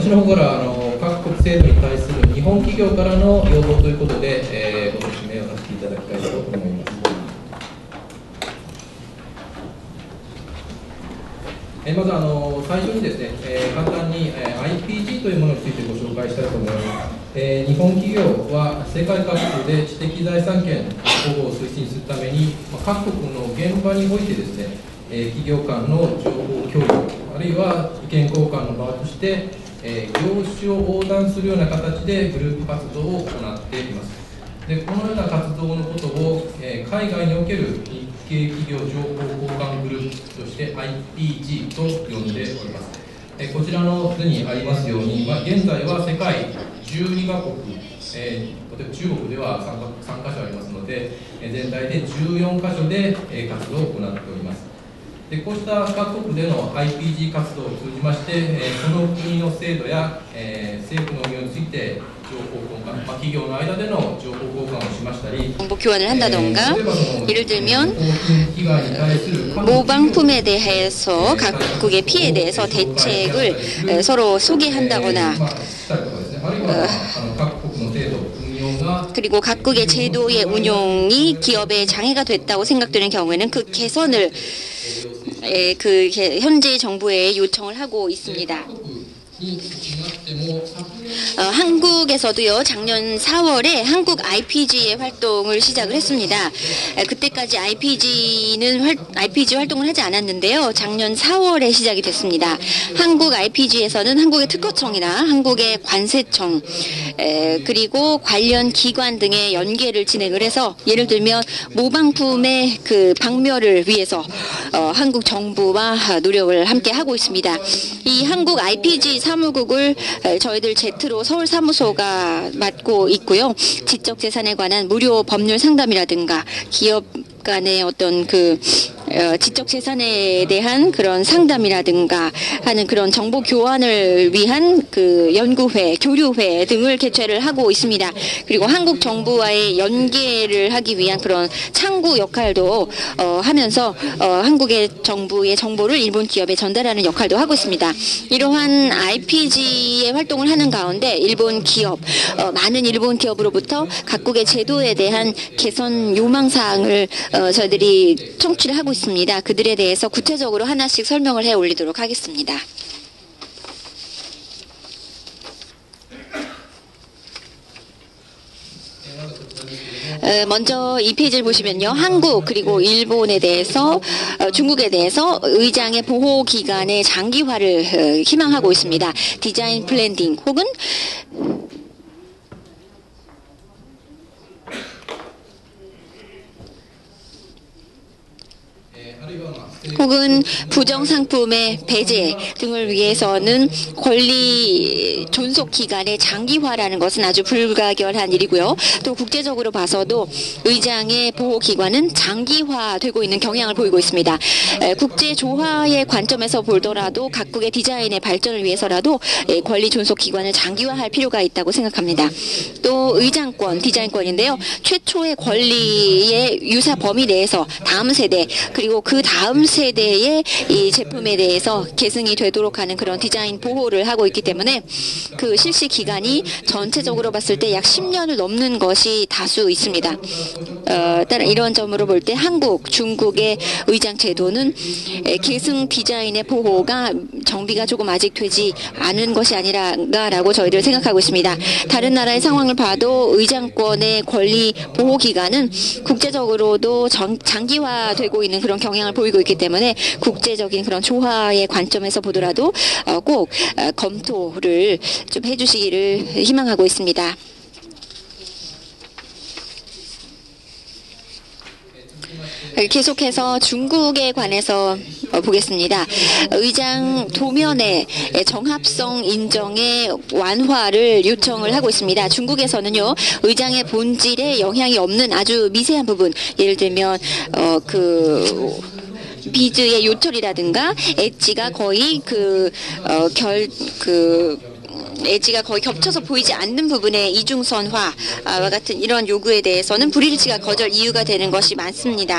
私の方からあの各国制度に対する日本企業からの要望ということで、えーご説明をさせていただきたいと思います。えーまずあの最初にですね、えー簡単に、えー IPG というものについてご紹介したいと思います。えー日本企業は世界各国で知的財産権保護を推進するために、まあ各国の現場においてですね、えー企業間の情報共有、あるいは意見交換の場として、えー業種を横断するような形でグループ活動を行っています。でこのような活動のことを、えー海外における日系企業情報交換グループとして IPG と呼んでおります。えーこちらの図にありますように、まあ、現在は世界12カ国、えー例えば中国では 3, か3カ所ありますので、えー全体で14カ所で、えー活動を行っております。でこうした各国での IPG 活動を通じまして、えーその国の制度や、えー政府の運用について情報交換、まあ、企業の間での情報交換をしましたり 정보 교환을 한다던가 예를 들면 모방품에 모방품에 대해서 각국의 피해에 대해서 대책을 에, 서로 소개한다거나 그리고 각국의 제도의 운용이 기업의 장애가 됐다고 생각되는 경우에는 그 개선을 에, 그 게- 현재 정부에 요청을 하고 있습니다. 어, 한국에서도요 작년 4월에 한국 IPG의 활동을 시작을 했습니다. 에, 그때까지 IPG는 활, IPG 활동을 하지 않았는데요. 작년 4월에 시작이 됐습니다. 한국 IPG에서는 한국의 특허청이나 한국의 관세청 에, 그리고 관련 기관 등의 연계를 진행을 해서 예를 들면 모방품의 그 박멸을 위해서 어, 한국 정부와 노력을 함께 하고 있습니다. 이 한국 IPG 사무국을 에, 저희들 제트로 서울 사무소가 맡고 있고요. 지적 재산에 관한 무료 법률 상담이라든가 기업 간의 어떤 그 어, 지적 재산에 대한 그런 상담이라든가 하는 그런 정보 교환을 위한 그 연구회, 교류회 등을 개최를 하고 있습니다. 그리고 한국 정부와의 연계를 하기 위한 그런 창구 역할도 어, 하면서 어, 한국의 정부의 정보를 일본 기업에 전달하는 역할도 하고 있습니다. 이러한 IPG의 활동을 하는 가운데 일본 기업, 어, 많은 일본 기업으로부터 각국의 제도에 대한 개선 요망 사항을 어, 저희들이 청취를 하고 있습니다. 그들에 대해서 구체적으로 하나씩 설명을 해 올리도록 하겠습니다. 어, 먼저 이 페이지를 보시면요. 한국 그리고 일본에 대해서 어, 중국에 대해서 의장의 보호 기간의 장기화를 어, 희망하고 있습니다. 디자인 플랜딩 혹은 혹은 부정 상품의 배제 등을 위해서는 권리 존속 기간의 장기화라는 것은 아주 불가결한 일이고요. 또 국제적으로 봐서도 의장의 보호 기관은 장기화되고 있는 경향을 보이고 있습니다. 에, 국제 조화의 관점에서 보더라도 각국의 디자인의 발전을 위해서라도 에, 권리 존속 기관을 장기화할 필요가 있다고 생각합니다. 또 의장권, 디자인권인데요. 최초의 권리의 유사 범위 내에서 다음 세대 그리고 그 다음 세대의 이 제품에 대해서 계승이 되도록 하는 그런 디자인 보호를 하고 있기 때문에 그 실시 기간이 전체적으로 봤을 때 약 10년을 넘는 것이 다수 있습니다. 어, 이런 점으로 볼 때 한국, 중국의 의장 제도는 에, 계승 디자인의 보호가 정비가 조금 아직 되지 않은 것이 아니라라고 저희들 생각하고 있습니다. 다른 나라의 상황을 봐도 의장권의 권리 보호 기간은 국제적으로도 전- 장기화되고 있는 그런 경향을 보이고 있기 때문에 국제 적인 그런 조화의 관점에서 보더라도 어, 꼭 어, 검토를 좀 해주시기를 희망하고 있습니다. 계속해서 중국에 관해서 어, 보겠습니다. 의장 도면의 정합성 인정의 완화를 요청을 하고 있습니다. 중국에서는요, 의장의 본질에 영향이 없는 아주 미세한 부분, 예를 들면, 어, 그, 비즈의 요철이라든가 엣지가 거의 그, 어, 결, 그, 엣지가 거의 겹쳐서 보이지 않는 부분의 이중선화와 같은 이런 요구에 대해서는 불일치가 거절 이유가 되는 것이 많습니다.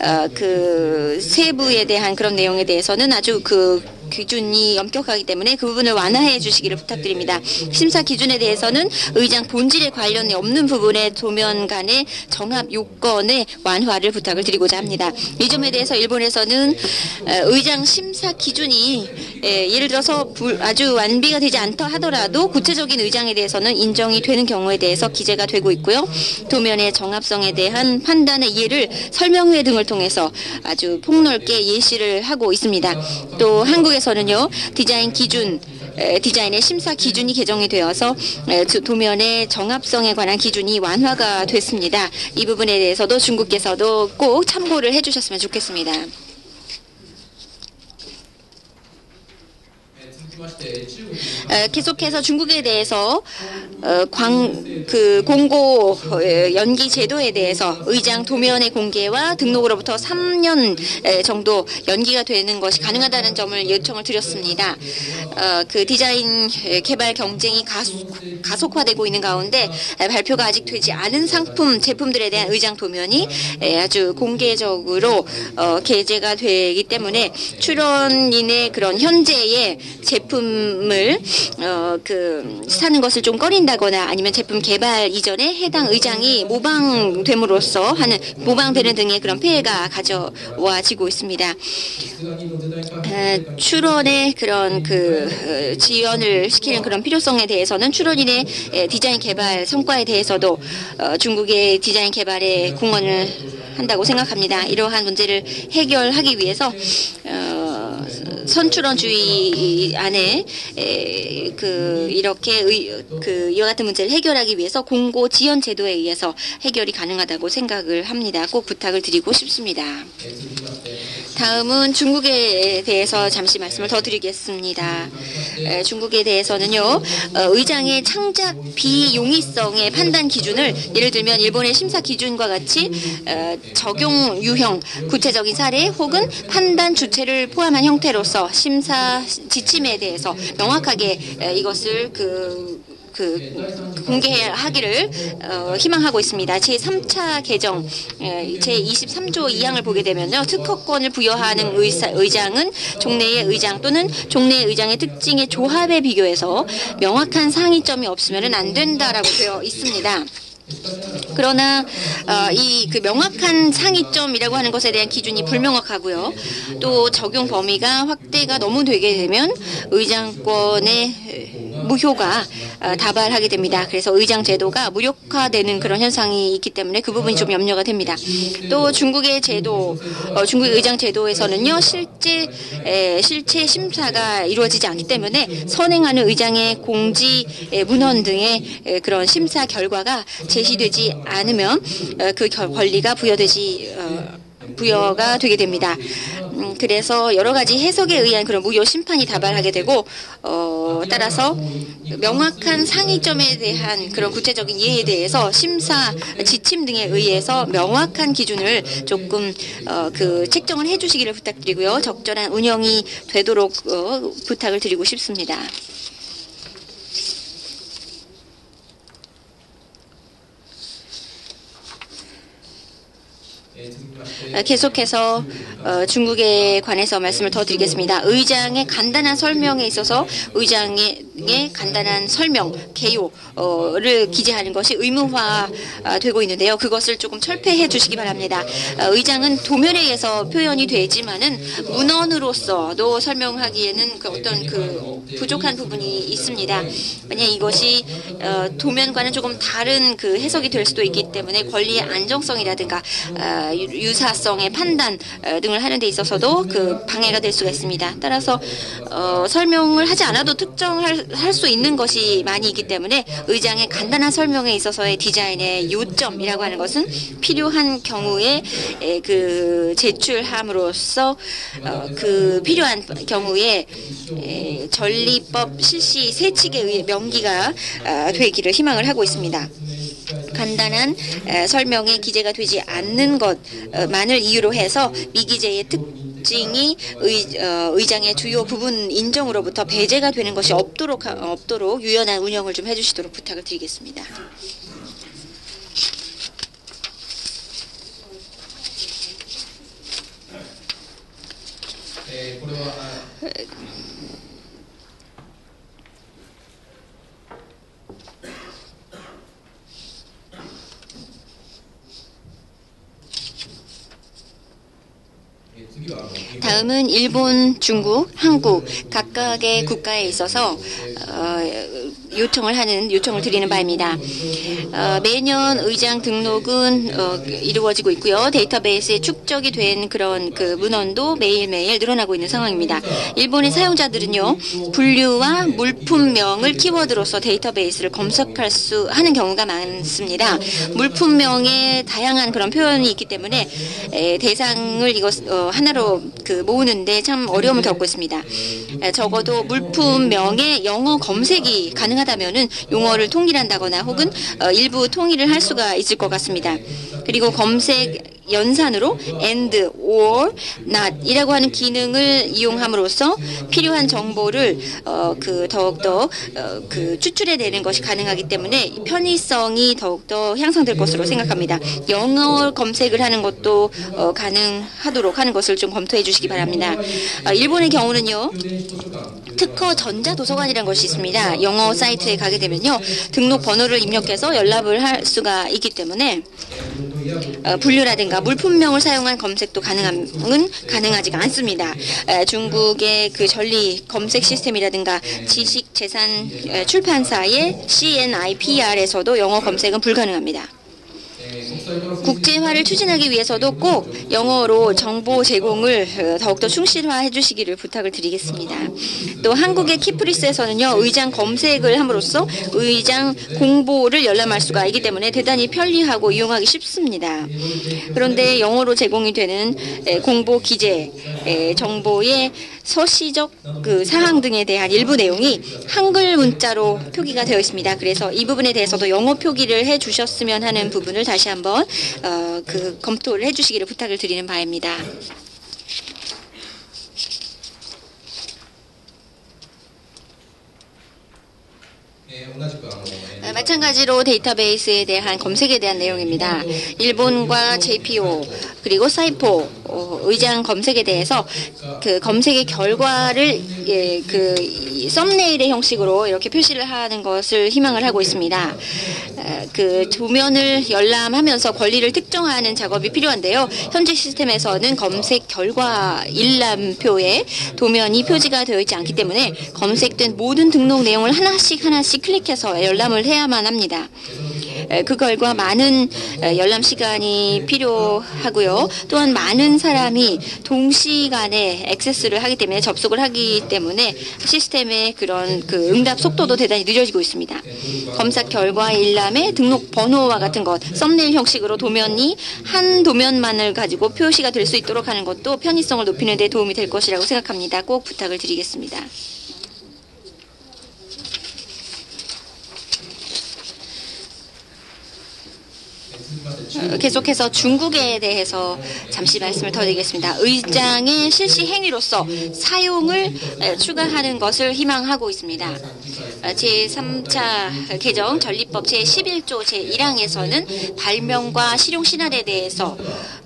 어, 그 세부에 대한 그런 내용에 대해서는 아주 그 기준이 엄격하기 때문에 그 부분을 완화해 주시기를 부탁드립니다. 심사 기준에 대해서는 의장 본질에 관련이 없는 부분의 도면 간의 정합 요건의 완화를 부탁을 드리고자 합니다. 이 점에 대해서 일본에서는 어, 의장 심사 기준이 에, 예를 들어서 불- 아주 완비가 되지 않다 하더라도 구체적인 의장에 대해서는 인정이 되는 경우에 대해서 기재가 되고 있고요. 도면의 정합성에 대한 판단의 이해를 설명회 등을 통해서 아주 폭넓게 예시를 하고 있습니다. 또 한국 에서는요 디자인 기준 에, 디자인의 심사 기준이 개정이 되어서 도면의 정합성에 관한 기준이 완화가 됐습니다. 이 부분에 대해서도 중국께서도 꼭 참고를 해주셨으면 좋겠습니다. 계속해서 중국에 대해서 어, 광, 그 공고 어, 연기 제도에 대해서 의장 도면의 공개와 등록으로부터 3년 에, 정도 연기가 되는 것이 가능하다는 점을 요청을 드렸습니다. 어, 그 디자인 에, 개발 경쟁이 가속, 가속화되고 있는 가운데 에, 발표가 아직 되지 않은 상품 제품들에 대한 의장 도면이 에, 아주 공개적으로 어, 게재가 되기 때문에 출원인의 그런 현재의 제품 제품을 어, 그 사는 것을 좀 꺼린다거나 아니면 제품 개발 이전에 해당 의장이 모방됨으로써 하는 모방되는 등의 그런 피해가 가져와지고 있습니다. 어, 추론의 그런 그 어, 지연을 시키는 그런 필요성에 대해서는 추론인의 예, 디자인 개발 성과에 대해서도 어, 중국의 디자인 개발에 공헌을 한다고 생각합니다. 이러한 문제를 해결하기 위해서 어, 선출원주의 안에 에, 그 이렇게 의, 그 이와 같은 문제를 해결하기 위해서 공고 지원 제도에 의해서 해결이 가능하다고 생각을 합니다. 꼭 부탁을 드리고 싶습니다. 다음은 중국에 대해서 잠시 말씀을 더 드리겠습니다. 중국에 대해서는요, 어, 의장의 창작 비용이성의 판단 기준을 예를 들면 일본의 심사 기준과 같이 어, 적용 유형, 구체적인 사례 혹은 판단 주체를 포함한 형태로서 심사 지침에 대해서 명확하게 이것을 그 그 공개하기를 어, 희망하고 있습니다. 제 3차 개정 에, 제 23조 2항을 보게 되면요 특허권을 부여하는 의사, 의장은 종래의 의장 또는 종래 의장의 특징의 조합에 비교해서 명확한 상이점이 없으면 안 된다라고 되어 있습니다. 그러나 어, 이그 명확한 상이점이라고 하는 것에 대한 기준이 불명확하고요. 또 적용 범위가 확대가 너무 되게 되면 의장권의 무효가 어, 다발하게 됩니다. 그래서 의장 제도가 무력화되는 그런 현상이 있기 때문에 그 부분이 좀 염려가 됩니다. 또 중국의 제도, 어, 중국 의장 제도에서는요 실제 에, 실체 심사가 이루어지지 않기 때문에 선행하는 의장의 공지 에, 문헌 등의 에, 그런 심사 결과가 제시되지 않으면 어, 그 결- 권리가 부여되지 어, 부여가 되게 됩니다. 음, 그래서 여러 가지 해석에 의한 그런 무효 심판이 다발하게 되고 어, 따라서 명확한 상의점에 대한 그런 구체적인 예에 대해서 심사 지침 등에 의해서 명확한 기준을 조금 어, 그 책정을 해주시기를 부탁드리고요 적절한 운영이 되도록 어, 부탁을 드리고 싶습니다. 예, 아, 계속해서 어, 중국에 관해서 말씀을 더 드리겠습니다. 의장의 간단한 설명에 있어서 의장의 간단한 설명, 개요를 기재하는 것이 의무화되고 있는데요. 그것을 조금 철폐해 주시기 바랍니다. 어, 의장은 도면에 의해서 표현이 되지만은 문헌으로서도 설명하기에는 그 어떤 그 부족한 부분이 있습니다. 만약 이것이 어, 도면과는 조금 다른 그 해석이 될 수도 있기 때문에 권리의 안정성이라든가 어, 유- 유사성의 판단 어, 등을 하는 데 있어서도 그 방해가 될 수가 있습니다. 따라서 어, 설명을 하지 않아도 특정할 할 수 있는 것이 많이 있기 때문에 의장의 간단한 설명에 있어서의 디자인의 요점이라고 하는 것은 필요한 경우에 에, 그 제출함으로써 어, 그 필요한 경우에 에, 전리법 실시 세칙에 의해 명기가 아, 되기를 희망을 하고 있습니다. 간단한 에, 설명에 기재가 되지 않는 것만을 이유로 해서 미기재의 특 징이 의, 어, 의장의 주요 부분 인정으로부터 배제가 되는 것이 없도록 하- 없도록 유연한 운영을 좀 해주시도록 부탁을 드리겠습니다. 다음은 일본, 중국, 한국 각각의 국가에 있어서 어, 요청을 하는 요청을 드리는 바입니다. 어, 매년 의장 등록은 어, 이루어지고 있고요. 데이터베이스에 축적이 된 그런 그 문헌도 매일매일 늘어나고 있는 상황입니다. 일본의 사용자들은요 분류와 물품명을 키워드로서 데이터베이스를 검색할 수 하는 경우가 많습니다. 물품명에 다양한 그런 표현이 있기 때문에 에, 대상을 이거 어, 하나로 그 모으는데 참 어려움을 겪고 있습니다. 에, 적어도 물품명의 영어 검색이 가능 하다면은 용어를 통일한다거나 혹은 어, 일부 통일을 할 수가 있을 것 같습니다. 그리고 검색 연산으로 and, or, not 이라고 하는 기능을 이용함으로써 필요한 정보를 어, 그 더욱더 어, 그 추출해내는 것이 가능하기 때문에 편의성이 더욱더 향상될 것으로 생각합니다. 영어 검색을 하는 것도 어, 가능하도록 하는 것을 좀 검토해 주시기 바랍니다. 어, 일본의 경우는요. 특허 전자도서관이라는 것이 있습니다. 영어 사이트에 가게 되면요. 등록 번호를 입력해서 연락을 할 수가 있기 때문에 어, 분류라든가 물품명을 사용한 검색도 가능함은 가능하지가 않습니다. 중국의 그 전리 검색 시스템이라든가 지식재산 출판사의 CNIPR에서도 영어 검색은 불가능합니다. 국제화를 추진하기 위해서도 꼭 영어로 정보 제공을 어, 더욱더 충실화해 주시기를 부탁을 드리겠습니다. 또 한국의 키프리스에서는요 의장 검색을 함으로써 의장 공보를 열람할 수가 있기 때문에 대단히 편리하고 이용하기 쉽습니다. 그런데 영어로 제공이 되는 공보 기재 정보의 서시적 그 사항 등에 대한 일부 내용이 한글 문자로 표기가 되어 있습니다. 그래서 이 부분에 대해서도 영어 표기를 해 주셨으면 하는 부분을 다시 한번 어, 그 검토를 해 주시기를 부탁을 드리는 바입니다. 마찬가지로 데이터베이스에 대한 검색에 대한 내용입니다. 일본과 JPO 그리고 사이포 어, 의장 검색에 대해서 그 검색의 결과를 예, 그이 썸네일의 형식으로 이렇게 표시를 하는 것을 희망을 하고 있습니다. 에, 그 도면을 열람하면서 권리를 특정하는 작업이 필요한데요. 현재 시스템에서는 검색 결과 일람표에 도면이 표지가 되어 있지 않기 때문에 검색된 모든 등록 내용을 하나씩 하나씩 클릭해서 열람을 해야만 합니다. 에, 그 결과 많은 에, 열람 시간이 필요하고요. 또한 많은 사람이 동시간에 액세스를 하기 때문에 접속을 하기 때문에 시스템의 그런 그 응답 속도도 대단히 늦어지고 있습니다. 검사 결과 일람의 등록 번호와 같은 것, 썸네일 형식으로 도면이 한 도면만을 가지고 표시가 될 수 있도록 하는 것도 편의성을 높이는 데 도움이 될 것이라고 생각합니다. 꼭 부탁을 드리겠습니다. 계속해서 중국에 대해서 잠시 말씀을 더 드리겠습니다. 의장의 실시 행위로서 사용을 에, 추가하는 것을 희망하고 있습니다. 어, 제3차 개정 전리법 제11조 제1항에서는 발명과 실용 신안에 대해서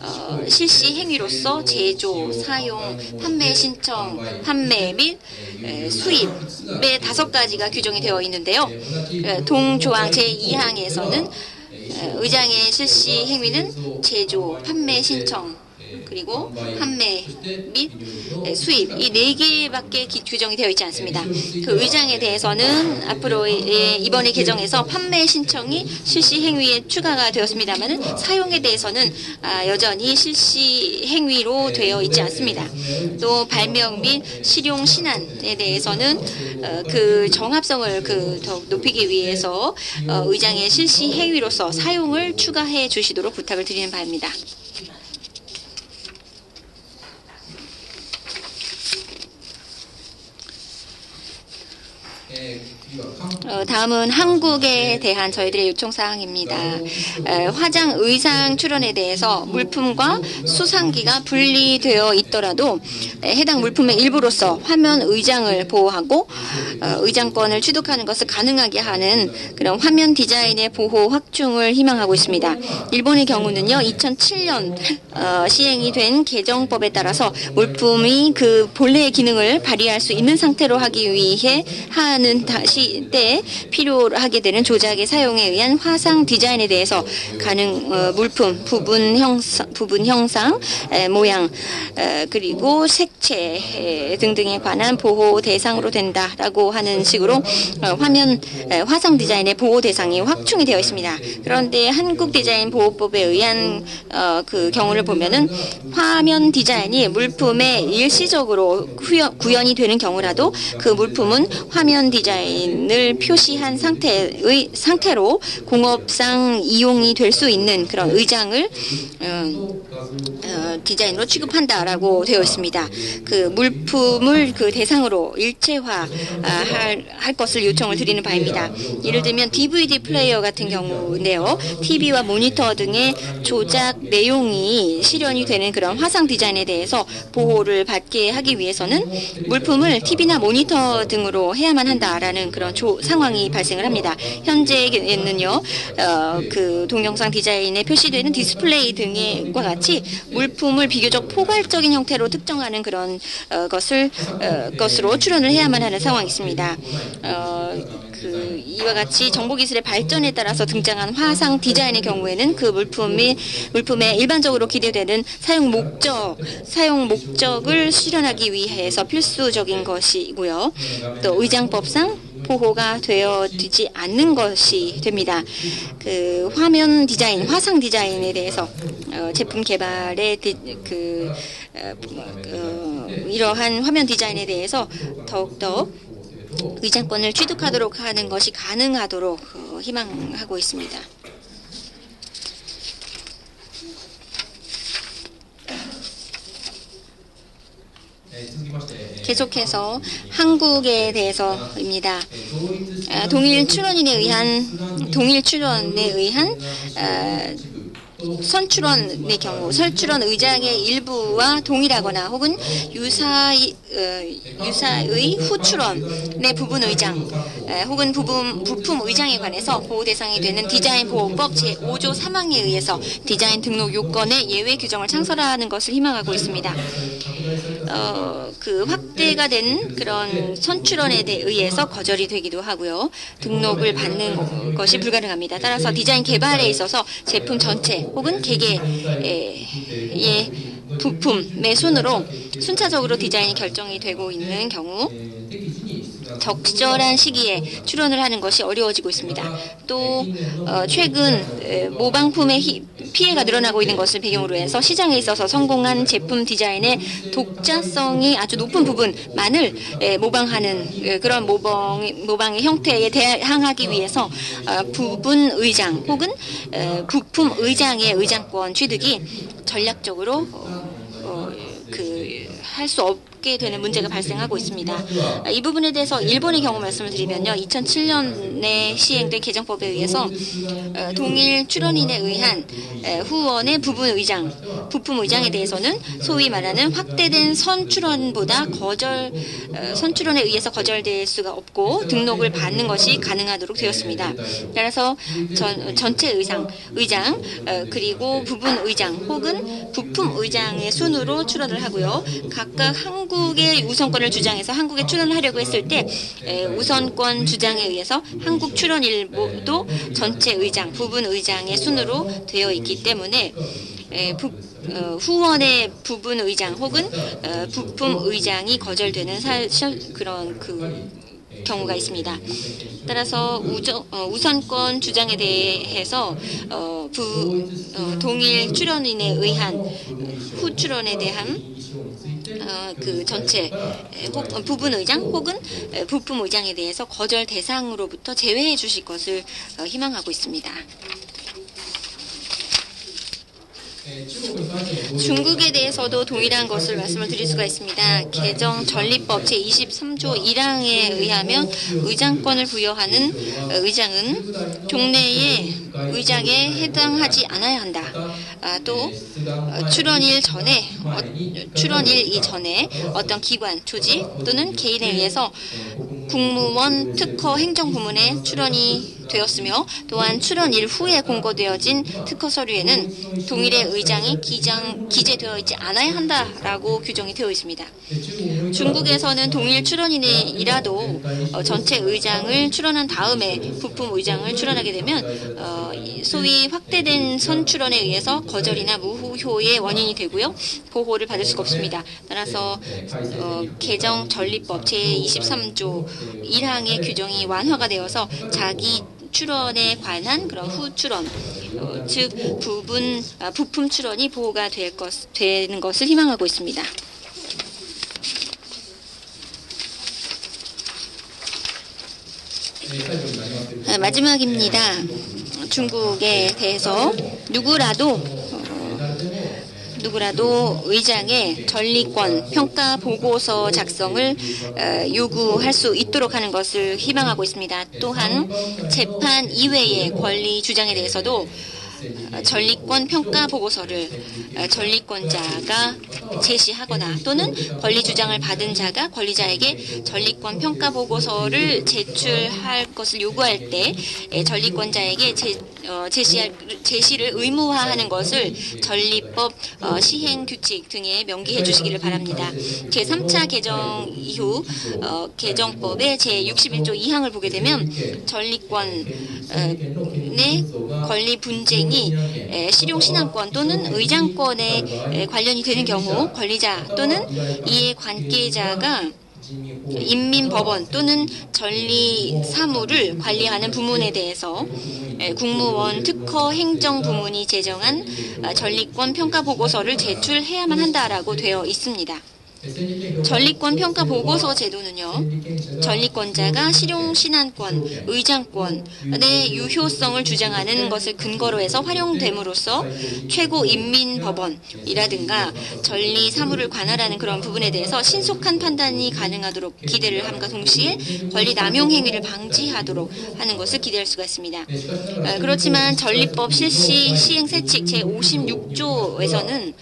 어, 실시 행위로서 제조, 사용, 판매 신청, 판매 및 에, 수입의 다섯 가지가 규정이 되어 있는데요. 에, 동조항 제2항에서는 의장의 실시 행위는 제조, 판매 신청, 그리고 판매 및 수입 이 네 개밖에 기- 규정이 되어 있지 않습니다. 그 의장에 대해서는 앞으로 이번에 개정에서 판매 신청이 실시 행위에 추가가 되었습니다만은 사용에 대해서는 아, 여전히 실시 행위로 되어 있지 않습니다. 또 발명 및 실용 신안에 대해서는 어, 그 정합성을 그 더욱 높이기 위해서 어, 의장의 실시 행위로서 사용을 추가해 주시도록 부탁을 드리는 바입니다. big 어, 다음은 한국에 대한 저희들의 요청 사항입니다. 에, 화장 의상 출원에 대해서 물품과 수상기가 분리되어 있더라도 에, 해당 물품의 일부로서 화면 의장을 보호하고 어, 의장권을 취득하는 것을 가능하게 하는 그런 화면 디자인의 보호 확충을 희망하고 있습니다. 일본의 경우는요, 2007년 어, 시행이 된 개정법에 따라서 물품이 그 본래의 기능을 발휘할 수 있는 상태로 하기 위해 하는 다시 때 필요하게 되는 조작의 사용에 의한 화상 디자인에 대해서 가능 어, 물품 부분 형상 부분 형상 에, 모양 에, 그리고 색채 에, 등등에 관한 보호 대상으로 된다라고 하는 식으로 어, 화면 에, 화상 디자인의 보호 대상이 확충이 되어 있습니다. 그런데 한국 디자인 보호법에 의한 어, 그 경우를 보면은 화면 디자인이 물품에 일시적으로 후연, 구현이 되는 경우라도 그 물품은 화면 디자인 을 표시한 상태의 상태로 공업상 이용이 될 수 있는 그런 의장을 어, 어, 디자인으로 취급한다라고 되어 있습니다. 그 물품을 그 대상으로 일체화 아, 할, 할 것을 요청을 드리는 바입니다. 예를 들면 DVD 플레이어 같은 경우인데요. TV와 모니터 등의 조작 내용이 실현이 되는 그런 화상 디자인에 대해서 보호를 받게 하기 위해서는 물품을 TV나 모니터 등으로 해야만 한다라는 그런 조, 상황이 발생을 합니다. 현재는요, 어, 그 동영상 디자인에 표시되는 디스플레이 등과 같이 물품을 비교적 포괄적인 형태로 특정하는 그런 어, 것을 어, 것으로 출원을 해야만 하는 상황이 있습니다. 어, 그 이와 같이 정보 기술의 발전에 따라서 등장한 화상 디자인의 경우에는 그 물품이 물품에 일반적으로 기대되는 사용 목적 사용 목적을 실현하기 위해서 필수적인 것이고요. 또 의장법상 보호가 되어지지 않는 것이 됩니다. 그 화면 디자인, 화상 디자인에 대해서 어, 제품 개발의 디, 그 어, 어, 이러한 화면 디자인에 대해서 더욱더 의장권을 취득하도록 하는 것이 가능하도록 어, 희망하고 있습니다. 계속해서 한국에 대해서입니다. 아, 동일 출원인에 의한 동일 출원에 의한 아, 선출원의 경우 설출원 의장의 일부와 동일하거나 혹은 유사의, 어, 후출원의 부분 의장 에, 혹은 부분, 부품 의장에 관해서 보호 대상이 되는 디자인 보호법 제5조 3항에 의해서 디자인 등록 요건의 예외 규정을 창설하는 것을 희망하고 있습니다. 어, 그 확대가 된 그런 선출원에 의해서 거절이 되기도 하고요. 등록을 받는 것이 불가능합니다. 따라서 디자인 개발에 있어서 제품 전체 혹은 개개의 부품의 순으로 순차적으로 디자인이 결정이 되고 있는 경우 적절한 시기에 출원을 하는 것이 어려워지고 있습니다. 또 어, 최근 모방품의 피해가 늘어나고 있는 것을 배경으로 해서 시장에 있어서 성공한 제품 디자인의 독자성이 아주 높은 부분만을 모방하는 그런 모방, 모방의 형태에 대항하기 위해서 어, 부분 의장 혹은 부품 의장의 의장권 취득이 전략적으로 그할 수 없 게 되는 문제가 발생하고 있습니다. 이 부분에 대해서 일본의 경우 말씀을 드리면요. 2007년에 시행된 개정법에 의해서 동일 출원인에 의한 후원의 부분 의장, 부품 의장에 대해서는 소위 말하는 확대된 선출원보다 거절 선출원에 의해서 거절될 수가 없고 등록을 받는 것이 가능하도록 되었습니다. 따라서 전, 전체 의상, 의장 그리고 부분 의장 혹은 부품 의장의 순으로 출원을 하고요. 각각 한 국의 우선권을 주장해서 한국에 출원을 하려고 했을 때 우선권 주장에 의해서 한국 출원 일부도 전체 의장, 부분 의장의 순으로 되어 있기 때문에 부, 어, 후원의 부분 의장 혹은 어, 부품 의장이 거절되는 사, 그런 그 경우가 있습니다. 따라서 우저, 어, 우선권 주장에 대해서 어, 부, 어, 동일 출연인에 의한 후 출원에 대한 어, 그 전체 혹, 부분 의장 혹은 부품 의장에 대해서 거절 대상으로부터 제외해 주실 것을 어, 희망하고 있습니다. 중국에 대해서도 동일한 것을 말씀을 드릴 수가 있습니다. 개정 전리법 제23조 1항에 의하면 의장권을 부여하는 의장은 종래의 의장에 해당하지 않아야 한다. 아, 또 어, 출원일 전에 어, 출원일 이전에 어떤 기관, 조직 또는 개인에 의해서 국무원 특허 행정 부문에 출원이 되었으며 또한 출원일 후에 공고되어진 특허 서류에는 동일의 의장이 기장, 기재되어 있지 않아야 한다라고 규정이 되어 있습니다. 중국에서는 동일 출원인이라도 어, 전체 의장을 출원한 다음에 부품 의장을 출원하게 되면 어, 이 소위 확대된 선출원에 의해서 거절이나 무효의 원인이 되고요 보호를 받을 수가 없습니다. 따라서 어, 개정 전리법 제23조 1항의 규정이 완화가 되어서 자기 출원에 관한 그런 후출원, 어, 즉 부분 아, 부품 출원이 보호가 될 것, 되는 것을 희망하고 있습니다. 아, 마지막입니다. 중국에 대해서 누구라도 어, 누구라도 의장의 전리권 평가 보고서 작성을 어, 요구할 수 있도록 하는 것을 희망하고 있습니다. 또한 재판 이외의 권리 주장에 대해서도 어, 전리권 평가 보고서를 어, 전리권자가 제시하거나 또는 권리 주장을 받은 자가 권리자에게 전리권 평가 보고서를 제출할 것을 요구할 때 에, 전리권자에게 제, 어, 제시할, 제시를 의무화하는 것을 전리법 어, 시행 규칙 등에 명기해 주시기를 바랍니다. 제3차 개정 이후 어, 개정법의 제61조 2항을 보게 되면 전리권 어, 내 권리 분쟁이 에, 실용 신앙권 또는 의장권에 에, 관련이 되는 경우 권리자 또는 이해 관계자가 인민법원 또는 전리 사무를 관리하는 부문에 대해서 에, 국무원 특허 행정 부문이 제정한 아, 전리권 평가 보고서를 제출해야만 한다라고 되어 있습니다. 전리권 평가 보고서 제도는요, 전리권자가 실용 신안권, 의장권의 유효성을 주장하는 것을 근거로 해서 활용됨으로써 최고 인민법원이라든가 전리 사무를 관할하는 그런 부분에 대해서 신속한 판단이 가능하도록 기대를 함과 동시에 권리 남용 행위를 방지하도록 하는 것을 기대할 수가 있습니다. 어, 그렇지만 전리법 실시 시행 세칙 제 56조에서는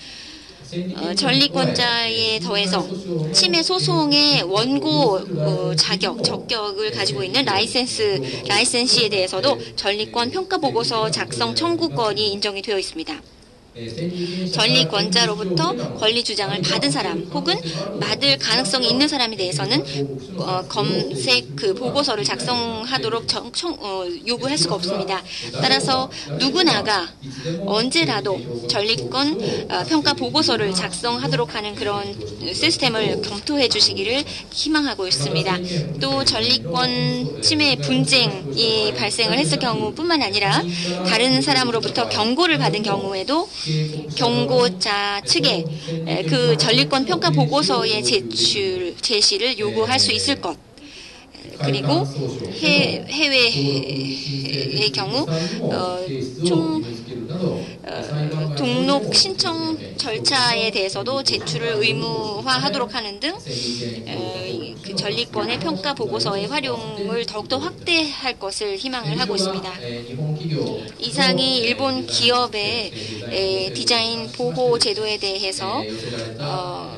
어, 전리권자에 더해서 침해 소송의 원고 어, 자격, 적격을 가지고 있는 라이센스, 라이센시에 대해서도 전리권 평가 보고서 작성 청구권이 인정이 되어 있습니다. 전리 권자로부터 권리 주장을 받은 사람 혹은 받을 가능성이 있는 사람에 대해서는 어, 검색 그 보고서를 작성하도록 정, 청, 어, 요구할 수가 없습니다. 따라서 누구나가 언제라도 전리권 어, 평가 보고서를 작성하도록 하는 그런 시스템을 검토해 주시기를 희망하고 있습니다. 또 전리권 침해 분쟁이 발생을 했을 경우뿐만 아니라 다른 사람으로부터 경고를 받은 경우에도 경고자 측에 에, 그 전리권 평가 보고서의 제출 제시를 요구할 수 있을 것. 그리고 해, 해외의 경우 어, 총 어, 등록 신청 절차에 대해서도 제출을 의무화하도록 하는 등 어, 그 전리권의 평가 보고서의 활용을 더욱더 확대할 것을 희망을 하고 있습니다. 이상이 일본 기업의 에, 디자인 보호 제도에 대해서 어,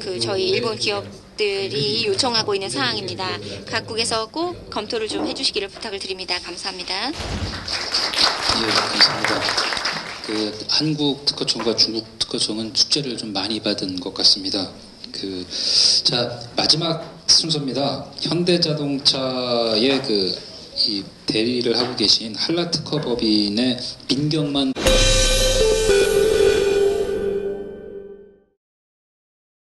그 저희 일본 기업 들이 요청하고 있는 사항입니다. 각국에서 꼭 검토를 좀 해주시기를 부탁을 드립니다. 감사합니다. 예, 감사합니다. 그 한국 특허청과 중국 특허청은 축제를 좀 많이 받은 것 같습니다. 그, 자, 마지막 순서입니다. 현대자동차의 그, 이 대리를 하고 계신 한라 특허법인의 민경만